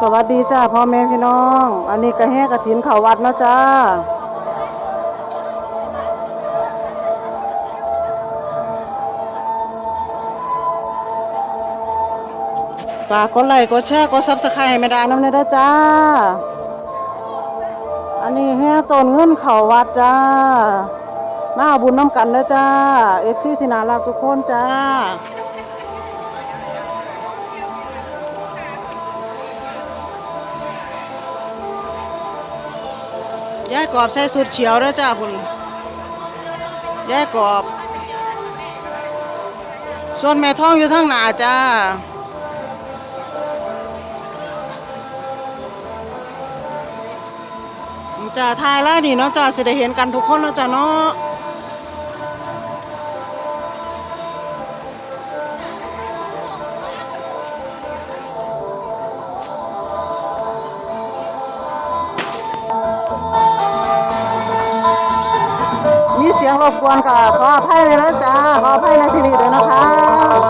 สวัสดีจ้าพ่อแม่พี่น้อง อันนี้ก็แห่กระถินเขาวัดนะจ้าฝากกดไลค์กดแชร์กดซับสไครต์ให้แม่ดาน้ำเนยเด้อจ้า อันนี้แห่ต้นเงินเขาวัดจ้า มาเอาบุญน้ำกันเด้อจ้าเอฟซีที่น่ารักทุกคนจ้า ยายกรอบใส่สูตรเฉียวแล้วจ้าคุณยายกรอบ ส่วนแม่ท้องอยู่ทางหน้าจ้าจ้าทายแล้วนี่เนาะจ้าสิได้เห็นกันทุกคนเนาะจ้าเนาะ สียงรบกวนกับขออภัยเลยนะจ้าขออภัยในที่นี้ด้วยนะคะ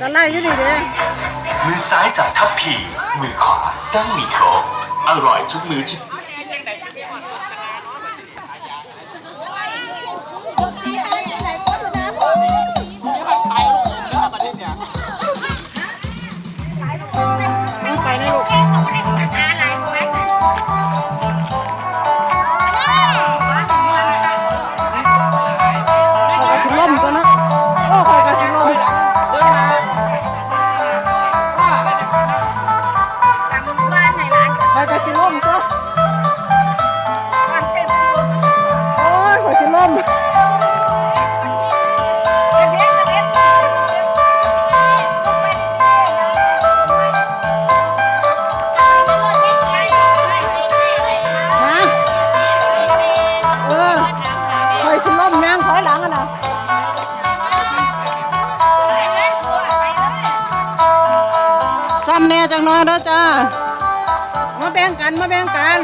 ก็ไล่อยู่นี่เด้มือซ้ายจับทัพพี มือขวาตั้งหมี่โคกอร่อยทุกมือที่ จังน้อยเด้อจ้า มาแบ่งกันมาแบ่งกัน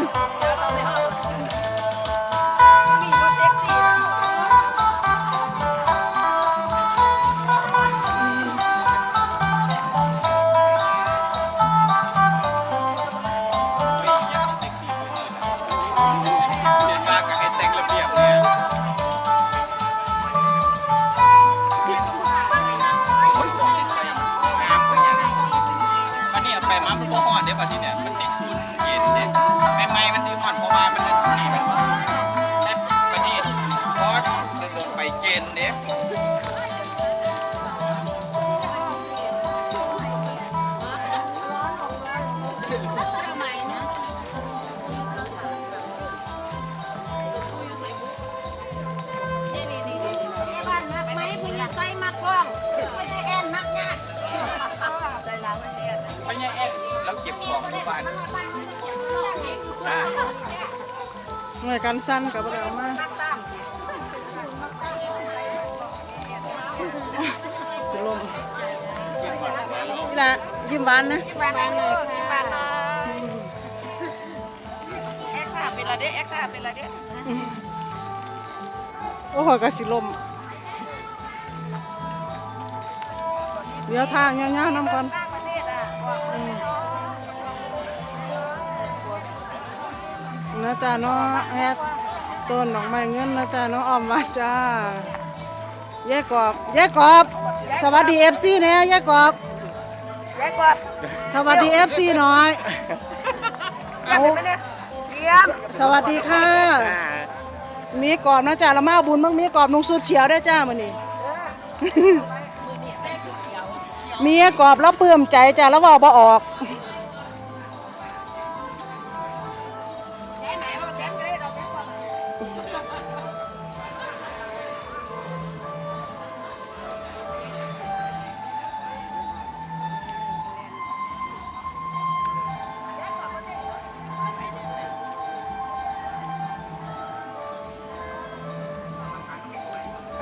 เราเก็บของที่บ้านได้หน่วยกันสั้นกับเรามาสิลมนี่ละยิ้มหวานนะบ้านเลยบ้านเอ็กซ์ค่ะเป็นละเด้เอ็กซ์ค่ะเป็นละเด้โอ้โหกระสิลมเดี๋ยวทางเงี้ยๆน้ำก่อน นะจ๊ะเนาะแฮดต้นดอกไม้เงินนะจ๊ะเนาะออมว่าจ้าแย่กรอบแย่กรอบ สวัสดีเอฟซีเนี่ยแย่กรอบยายกอดสวัสดีเอฟซีหน่อยเอาเยี่ยมสวัสดีค่ะมีกรอบนะจ๊ะละมาเอาบุญบ้างมีกรอบนุ่งสูทเฉียวได้จ้ามื้อนี้มีกรอบแล้วเปื่อมใจจ้ะแล้วเว่าบ่ออก อั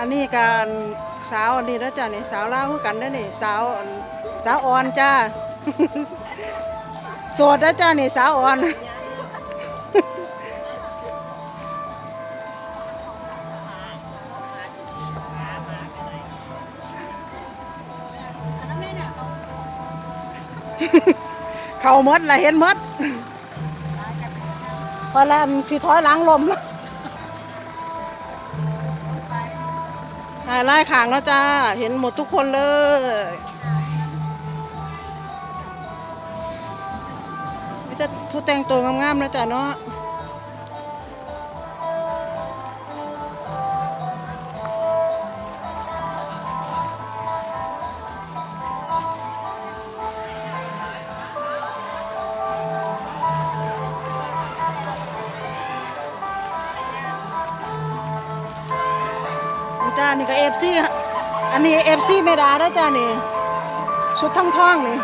นนี้การสาวอันนี้นะจ๊ะนี่สาวเล่าคือกันได้นี่สาวสาวอ่อนจ้า โสดแล้จ๊ะนี่สาวอ่อน เข่าหมดละเห็นหมดพอแล้วสิถอยล้างลมไล่ขางแล้วจ้า เห็นหมดทุกคนเลยมีแต่ผู้แต่งตัวงามๆนะจ้าเนาะานี่ก็เอฟซีอันนี้เอฟซีเมดาแล้วจ้านี่ชุดท่องท่องๆนี่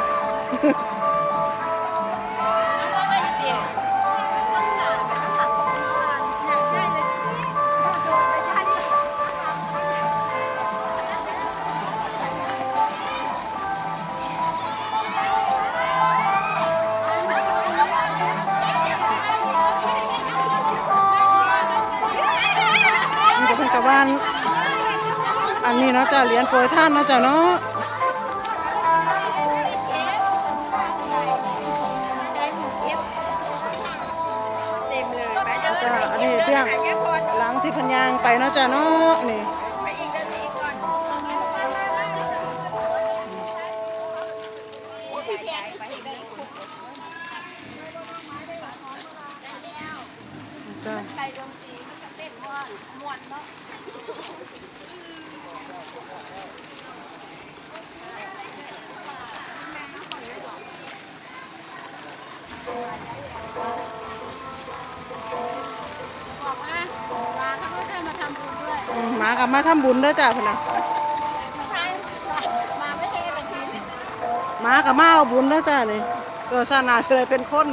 นี่ก็เป็นกับบ้าน อันนี้เนาะจ้าเหรียญโปรยท่านเนาะจ้าเนาะจ้าอันนี้เบี้ยงหลังที่พันยางไปเนาะจ้าเนาะนี่ มากับมาทำบุญเด้อจ้าพี่น้องมากับมาเอาบุญเด้อจ้านี่เกิดศาสนาสิได้เป็นคน